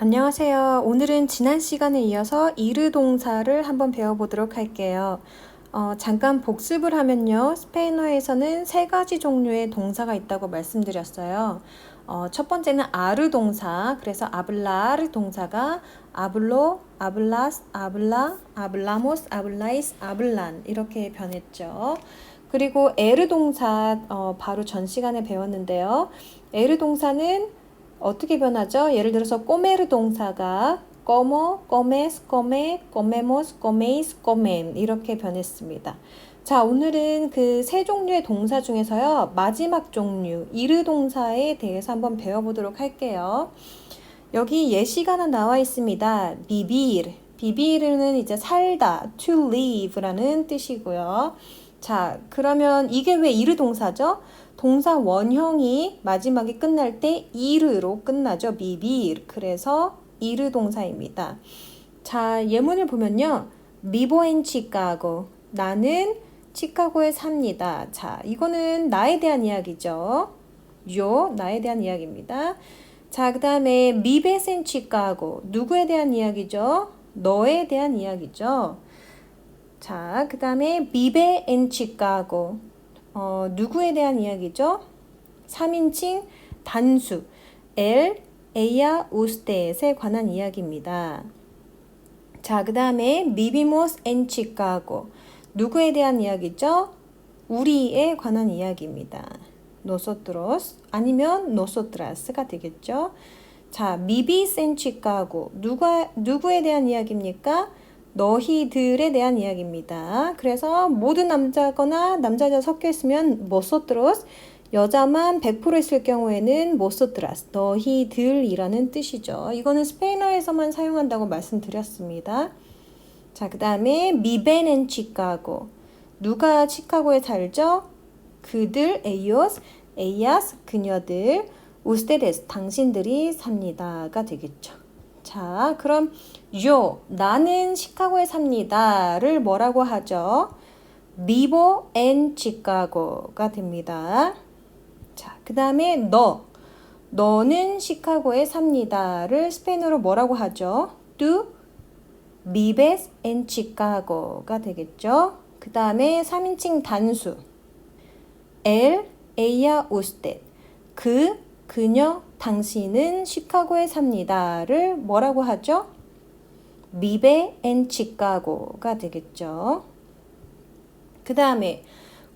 안녕하세요. 오늘은 지난 시간에 이어서 이르 동사를 한번 배워보도록 할게요. 어, 잠깐 복습을 하면요. 스페인어에서는 세 가지 종류의 동사가 있다고 말씀드렸어요. 어, 첫 번째는 아르 동사. 그래서 아블라르 동사가 아블로, 아블라스, 아블라, 아블라모스, 아블라이스, 아블란 이렇게 변했죠. 그리고 에르 동사 어, 바로 전 시간에 배웠는데요. 에르 동사는 어떻게 변하죠? 예를 들어서 꼬메르 동사가 como, comes, come, comemos, comeis, comen 이렇게 변했습니다. 자, 오늘은 그 세 종류의 동사 중에서요. 마지막 종류, 이르 동사에 대해서 한번 배워보도록 할게요. 여기 예시가 하나 나와 있습니다. 비빌. 비빌은 이제 살다, to live라는 뜻이고요. 자, 그러면 이게 왜 이르 동사죠? 동사 원형이 마지막에 끝날 때 이르로 끝나죠. 비빌. 그래서 이르 동사입니다. 자, 예문을 보면요. 미보 인 치카고. 나는 치카고에 삽니다. 자, 이거는 나에 대한 이야기죠. 요, 나에 대한 이야기입니다. 자, 그 다음에 미베스 인 치카고. 누구에 대한 이야기죠? 너에 대한 이야기죠. 자, 그 다음에 비베 엔 치카고. 어, 누구에 대한 이야기죠? 3인칭 단수 엘, 에야, 우스테에 관한 이야기입니다. 자, 그 다음에 미비모스 엔 치카고 누구에 대한 이야기죠? 우리에 관한 이야기입니다. 노소트로스 아니면 노소트라스가 되겠죠. 자, 미비스 엔 치카고 누가 누구에 대한 이야기입니까? 너희들에 대한 이야기입니다. 그래서 모든 남자거나 남자자 섞여 있으면 모소트로스 여자만 100% 있을 경우에는 모소트라스 너희들이라는 뜻이죠. 이거는 스페인어에서만 사용한다고 말씀드렸습니다. 자, 그 다음에 미베넨 치카고 누가 치카고에 살죠? 그들 에이오스 에이아스 그녀들 우스테데스 당신들이 삽니다가 되겠죠. 자, 그럼 요 나는 시카고에 삽니다를 뭐라고 하죠? 미보 앤 치카고가 됩니다. 자, 그다음에 너 너는 시카고에 삽니다를 스페인어로 뭐라고 하죠? tú vives en Chicago가 되겠죠. 그 다음에 3인칭 단수 él, ella, 그, 그녀, 당신은 시카고에 삽니다를 뭐라고 하죠? vive en Chicago가 되겠죠. 그 다음에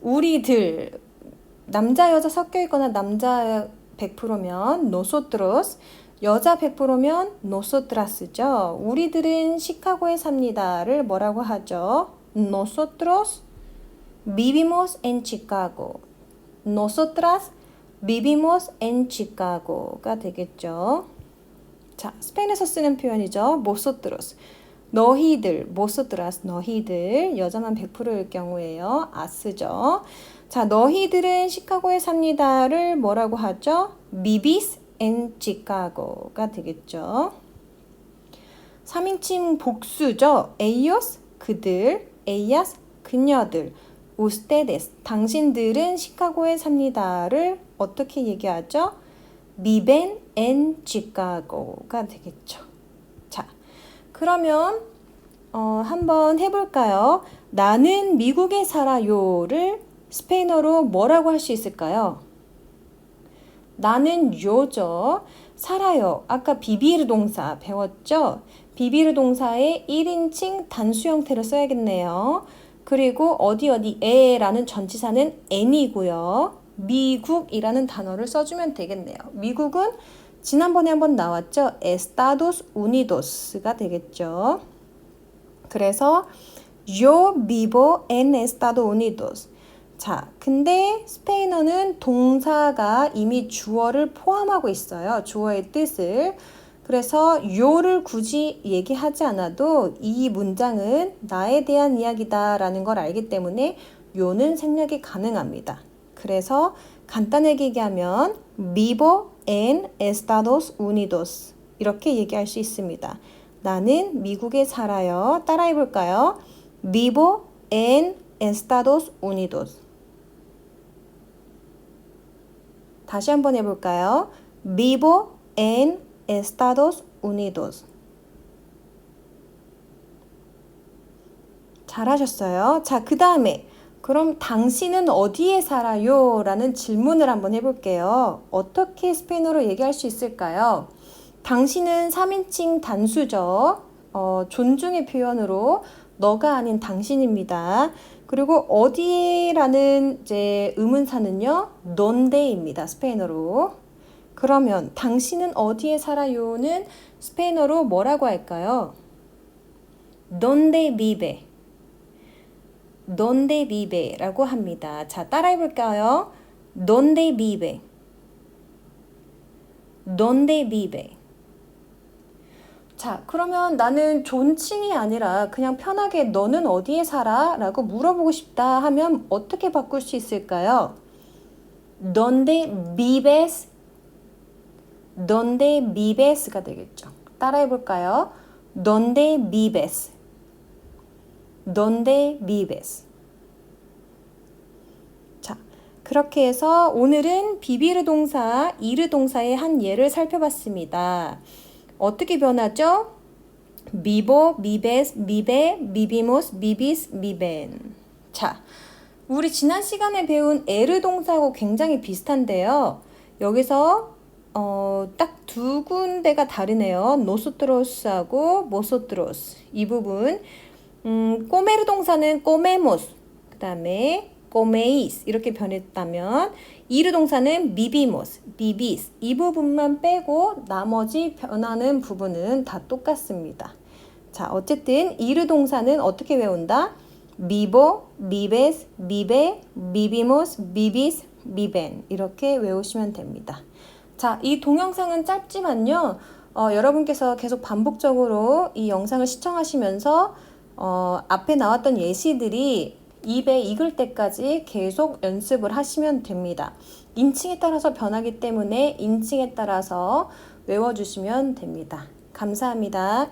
우리들 남자 여자 섞여 있거나 남자 100%면 nosotros 여자 100%면 nosotras,죠. 우리들은 시카고에 삽니다를 뭐라고 하죠? nosotros vivimos en Chicago. nosotras vivimos en Chicago가 되겠죠. 자, 스페인에서 쓰는 표현이죠. 모소트로스. 너희들, 모소트라스, 너희들. 여자만 100%일 경우에요. 아스죠. 자, 너희들은 시카고에 삽니다를 뭐라고 하죠? 미비스 앤 치카고가 되겠죠. 3인칭 복수죠. 에이오스, 그들, 에이아스, 그녀들. 우스테데스, 당신들은 시카고에 삽니다를 어떻게 얘기하죠? 미벤 앤 치카고가 되겠죠. 자, 그러면 어, 한번 해볼까요? 나는 미국에 살아요를 스페인어로 뭐라고 할 수 있을까요? 나는 요죠. 살아요. 아까 비비르 동사 배웠죠? 비비르 동사의 1인칭 단수 형태로 써야겠네요. 그리고 어디 어디 에라는 전치사는 n이고요. 미국이라는 단어를 써주면 되겠네요. 미국은 지난번에 한번 나왔죠. Estados Unidos가 되겠죠. 그래서 Yo vivo en Estados Unidos. 자, 근데 스페인어는 동사가 이미 주어를 포함하고 있어요. 주어의 뜻을. 그래서 요를 굳이 얘기하지 않아도 이 문장은 나에 대한 이야기다라는 걸 알기 때문에 요는 생략이 가능합니다. 그래서 간단하게 얘기하면 vivo en Estados Unidos 이렇게 얘기할 수 있습니다. 나는 미국에 살아요. 따라해 볼까요? vivo en Estados Unidos 다시 한번 해 볼까요? vivo en Estados unidos. 잘하셨어요. 자, 그 다음에 그럼 당신은 어디에 살아요? 라는 질문을 한번 해볼게요. 어떻게 스페인어로 얘기할 수 있을까요? 당신은 3인칭 단수죠. 어, 존중의 표현으로 너가 아닌 당신입니다. 그리고 어디에라는 이제 의문사는요. donde입니다. 스페인어로. 그러면 당신은 어디에 살아요는 스페인어로 뭐라고 할까요? donde vive. donde vive라고 합니다. 자, 따라해 볼까요? donde vive. donde vive. 자, 그러면 나는 존칭이 아니라 그냥 편하게 너는 어디에 살아? 라고 물어보고 싶다 하면 어떻게 바꿀 수 있을까요? donde vives? Donde vives가 되겠죠. 따라해 볼까요? donde vives? donde vives? 자, 그렇게 해서 오늘은 비비르 동사, 이르 동사의 한 예를 살펴봤습니다. 어떻게 변하죠? vivo, vives, vive, vivimos, vivis, viven. 자, 우리 지난 시간에 배운 에르 동사하고 굉장히 비슷한데요. 여기서 어, 딱 두 군데가 다르네요. 노소트로스하고 모소트로스. 이 부분. 음, 꼬메르 동사는 꼬메모스. 그 다음에 꼬메이스. 이렇게 변했다면, 이르 동사는 미비모스, 비비스. 이 부분만 빼고 나머지 변하는 부분은 다 똑같습니다. 자, 어쨌든 이르 동사는 어떻게 외운다? 미보, 미베스, 미베, 미비모스, 미비스, 미벤. 이렇게 외우시면 됩니다. 자, 이 동영상은 짧지만요. 어, 여러분께서 계속 반복적으로 이 영상을 시청하시면서 어, 앞에 나왔던 예시들이 입에 익을 때까지 계속 연습을 하시면 됩니다. 인칭에 따라서 변하기 때문에 인칭에 따라서 외워주시면 됩니다. 감사합니다.